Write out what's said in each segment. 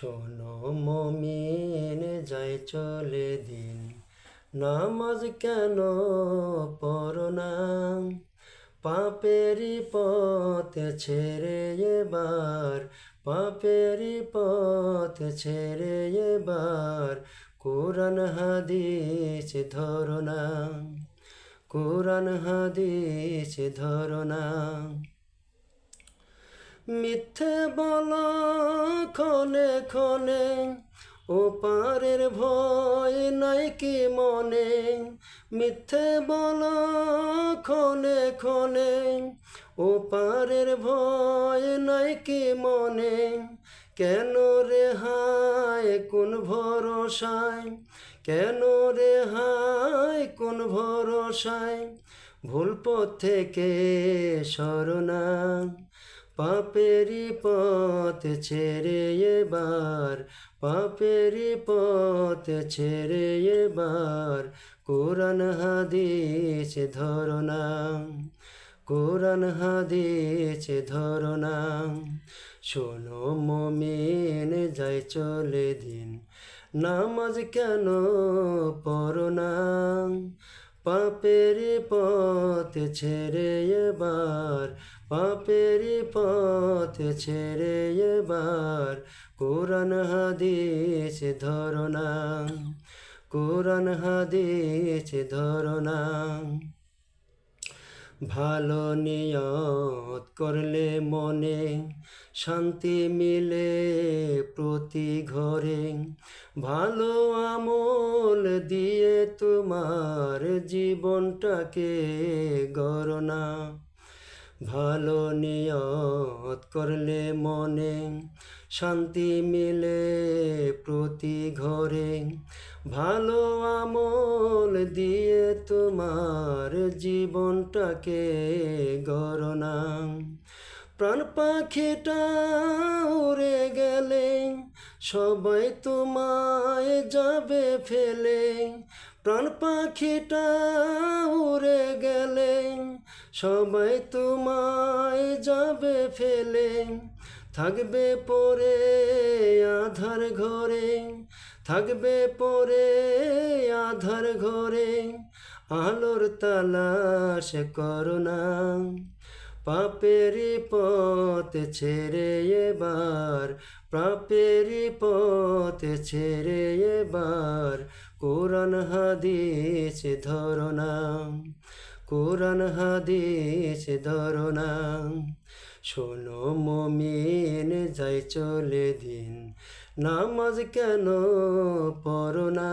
শোনো মমিন যায় চলে দিন। নামাজ কেন পড়ো না? পাপেরই পথ ছেড়ে এবার পাপেরই পথ ছেড়ে এবার, কোরআন, হাদিস ধরো না। কোরআন, হাদিস ধরো না। মিথ্যে বল ক্ষণে ক্ষণে, ও পারের ভয় নাই কি মনে? মিথ্যে বল ক্ষণে ক্ষণে, ও পারের ভয় নাই কি মনে? কেন রে হায় কোন ভরসায়? কেন রে হায় কোন ভরসায়? ভুল পথ থেকে সরনা পাপেরি পথ ছেড়ে এবার, পাপেরি পথ ছেড়ে এবার। কোরআন, হাদিস, ধরনা, কোরআন, হাদিস, ধরনা। শোনো মমিন, যাই চলে দিন, নামাজ কেন পড়ো না? পাপের পথ ছেড়ে এবার পাপের পথ ছেড়ে এবার। কোরআন হাদিস ধরনা কোরআন হাদিস ধরনা। ভালো নিয়ত করলে মনে শান্তি মিলে প্রতি ঘরে। ভালো আমল দিয়ে তোমার জীবনটাকে গড়না। ভালো নিয়ত করলে মনে শান্তি মিলে প্রতি ঘরে ভালো আমল দিয়ে তোমার জীবনটাকে গড়না। প্রাণ পাখিটা উড়ে গেলে সবাই তোমায় যাবে ফেলে। প্রাণ পাখিটা উড়ে গেলে সবাই তোমায় যাবে ফেলে। থাকবে পরে আধার ঘরে, থাকবে পরে আধার ঘরে, আলোর তালাশ করোনা পাপেরি পথ ছেড়ে এবার পাপেরি পথ ছেড়ে এবার, কোরআন হাদিস ধরনা কোরআন হাদিস ধরনা শোনো মমিন, যাই চলে দিন। নামাজ কেন পড়ো না?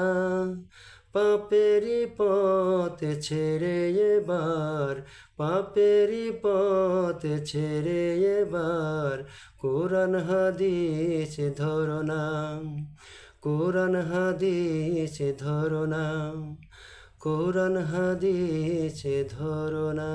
পাপেরি পথ ছেড়ে এবার, পাপেরি পথ ছেড়ে এবার। কোরআন, হাদিস ধরনা কোরআন, হাদিস ধরনা কোরআন, হাদিস ধরনা